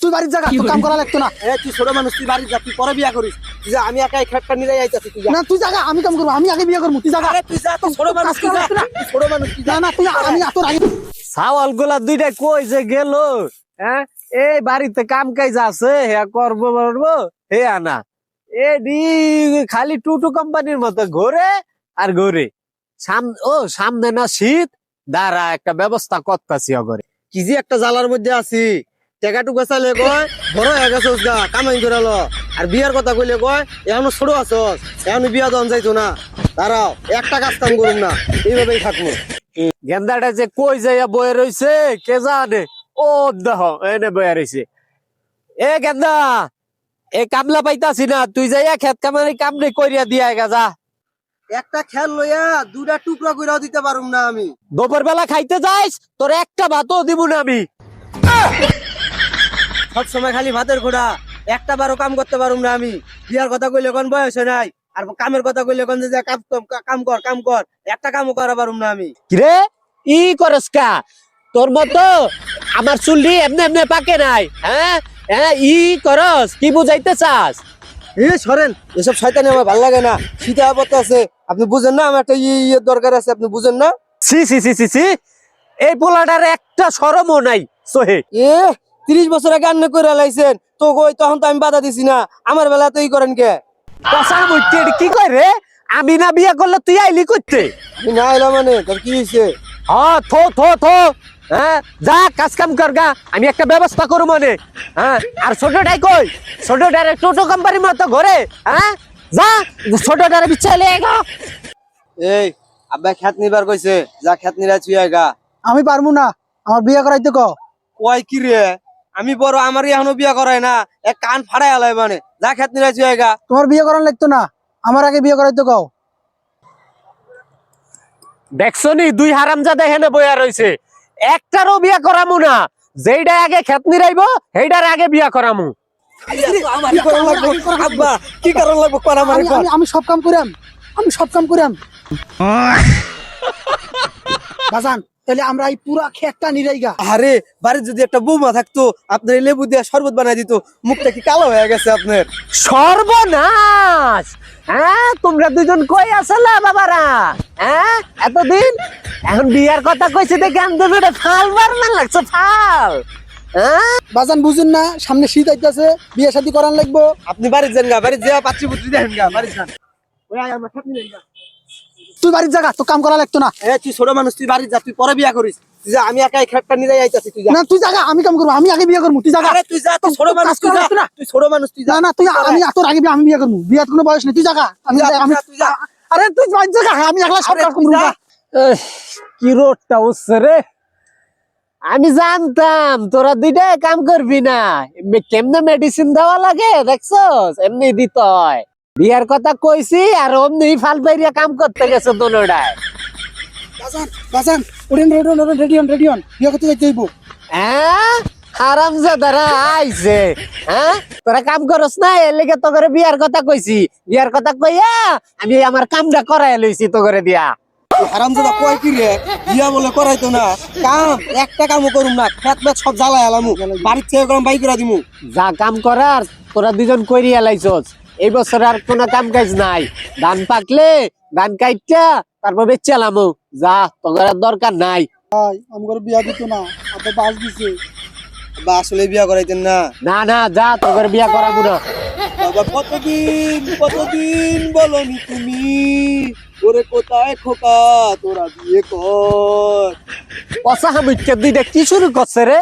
তুই বাড়ির জায়গা তোর কাম করা লাগতো না। এ তুই ছোট মানুষ তুই বাড়ি যা তুই পরে বিয়া করিস। তুই যা আমি একাই খেটটা নিয়ে যাইতাছি তুই না তুই জায়গা আমি কাম করব আমি আগে বিয়ে করব তুই জায়গা আরে তুই যা তুই ছোট মানুষ তুই যা তুই ছোট মানুষ তুই যা। না না তুই আমি তোর আগে সাওয়ালগুলা দুইটা কই যে গেল? হ্যাঁ? এই বাড়িতে কাম কাজ আছে হে করব করব হে আনা। এডি খালি টুটু কোম্পানির মতো ঘোরে আর ঘোরে। সাম ও সামনে না শীত দাঁড়া একটা ব্যবস্থা করতাছি অগরে। কি যে একটা জ্বালার মধ্যে আছি। টেকাটু গেছালে কয় বড় হয়ে গেছস গা কামাই করে আর বিয়ার কথা কইলে কয় এখনও ছোট আছস এখনও বিয়া দন যাইতো না। দাঁড়াও একটা কাজ কাম করুম না এইভাবেই থাকব। গেন্দাটা যে কই যাইয়া বয়ে রইছে কে জানে? ও দেহ এনে বয়ে রইছে। এ গেন্দা এ কামলা পাইতাছি না তুই যাইয়া খেত কামারি কাম নেই করিয়া দিয়া গা যা। একটা খেল লইয়া দুটা টুকরা কইরাও দিতে পারুম না আমি। দুপুর বেলা খাইতে যাইস তোর একটা ভাতও দিব না আমি। সব সময় খালি ভাতের ঘোড়া একটা বারো কাম করতে পারুম না আমি। বিয়ার কথা কইলে কোন বয়স হয় নাই। আর কামের কথা কইলে কোন যে কাম কর, কাম কর কাম কর একটা কামও করা পারুম না আমি। কিরে? ই করস কা? তোর মতো আমার চুল্লি এমনি এমনি পাকে নাই হ্যাঁ? হ্যাঁ ই করস কি বুঝাইতে চাস? এ সরেন এসব শয়তানি আমার ভালো লাগে না। শীতে আপত্তি আছে। আপনি বুঝেন না আমার একটা ইয়ে ইয়ে দরকার আছে আপনি বুঝেন না? সি সি সি সি সি এই পোলাটার একটা সরমও নাই সোহে। এ তিরিশ বছর আগে আন্নে করে লাইছেন তো কই তখন তো আমি বাধা দিছি না। আমার বেলা তো ই করেন কে? কষা মুইতে কি কয় রে? আমি না বিয়ে করলে তুই আইলি করতে আমি না এলাম মানে তোর কি হয়েছে হ্যাঁ থো থো থো। হ্যাঁ যা কাজ কাম কর গা আমি একটা ব্যবস্থা করু মনে। হ্যাঁ আর ছোটটাই কই? ছোটটারে টোটো কোম্পানির মতো ঘরে হ্যাঁ? যা ছোটটারে বিচ্ছালে গা। এই আব্বা খ্যাত নিবার কইছে যা খ্যাত নিরা চুই গা। আমি পারব না আমার বিয়ে করাইতে ক। কয় কি রে? আমি বড় আমার এখনও বিয়া করায় না। এক কান ফাড়াই আলাই মানে। যা খেত নিরা চুই গা। তোমার বিয়ে করার লাগতো না। আমার আগে বিয়ে করাইতে কও। দেখছনি দুই হারামজাদা হেনে বইয়া রইছে। একটারও বিয়া করামু না। যেইটা আগে খেত নিরাইব সেইটার আগে বিয়া করামু। কি করন লাগবো আব্বা কি করন লাগবো? কর আমার আমি আমি- আমি সব কাম করাম আমি সব কাম করাম বাজান তাহলে আমরা এই পুরা খেতটা নিরাইগা আরে বাড়ির যদি একটা বৌমা থাকতো আপনার এই লেবু দিয়ে শরবত বানাই দিত মুখটা কি কালো হয়ে গেছে আপনার? সর্বনাশ! হ্যাঁ তোমরা দুজন কই আসলা বাবারা? হ্যাঁ এতদিন? এখন বিয়ার কথা কইছে দেখে আন্দোলনে ফাল বার না লাগছে ফাল। হ্যাঁ? বাজান বুঝুন না সামনে শীত আইতাছে বিয়ে শাদী করার লাগবো। আপনি বাড়ির যান গা বাড়ির যাওয়া পাত্রী পুত্রী দেখেন গা বাড়ির যান। ওই আমরা গা। তুই বাড়ির জায়গা তো কাম করা লাগতো না। এ তুই ছোট মানুষ তুই বাড়ির যা তুই পরে বিয়া করিস। তুই যা আমি একাই খেটটা নিয়ে যাইতাছি তুই যা। না তুই জায়গা আমি কাম করব আমি আগে বিয়ে করব তুই জায়গা আরে তুই যা তুই ছোট মানুষ তুই যা। তুই ছোট মানুষ তুই যা। না না তুই আমি তোর আগে বিয়ে- আমি বিয়ে করব। বিয়ের কোনো বয়স নেই তুই জায়গা আমি তুই যা, আমি তুই যা, আরে তুই বাড়ির জায়গা আমি একলা সব কাজ করব। কি রোডটা উঠছে রে। আমি জানতাম তোরা দুইটা কাম করবি না। এমনি কেমনে মেডিসিন দেওয়া লাগে দেখছস? এমনি দিত হয়। বিয়ার কথা কইছি আর অমনি ফাল বাইরিয়া কাম করতে গেছে দোনোটায় বাজান বাজান ওরেন রেডিয়ন ওরেন রেডিয়ন রেডিয়ন বিয়ে করতে যাইতে হইব। হ্যাঁ? হারাম দাদা আইছে হ্যাঁ? তোরা কাম করস না এর লেগে তো করে বিয়ার কথা কইছি। বিয়ার কথা কইয়া আমি আমার কামটা করাই লইছি তো করে দিয়া। হারাম দাদা কয় কি রে? বিয়া বলে করাইতো না। কাম একটা কামও করুম না। খেত মেত সব জ্বালাই আলামু। বাড়ির থেকে গরম বাই করে দিমু। যা কাম করার তোরা দুজন করিয়া লাইছস। এই বছর আর কোনো কাম কাজ নাই। ধান পাকলে ধান কাইটা তারপর বেচালামু যা তোমার আর দরকার নাই। ভাই আমার বিয়া দিত না আবার বাস দিছে। বা আসলে বিয়া করাইতেন না। না না যা বিয়া করাবো না। বাবা কতদিন কতদিন বলনি তুমি? ওরে কোথায় খোকা তোরা বিয়ে কর। পচা হামিকে দুইটা কি শুরু করছে রে?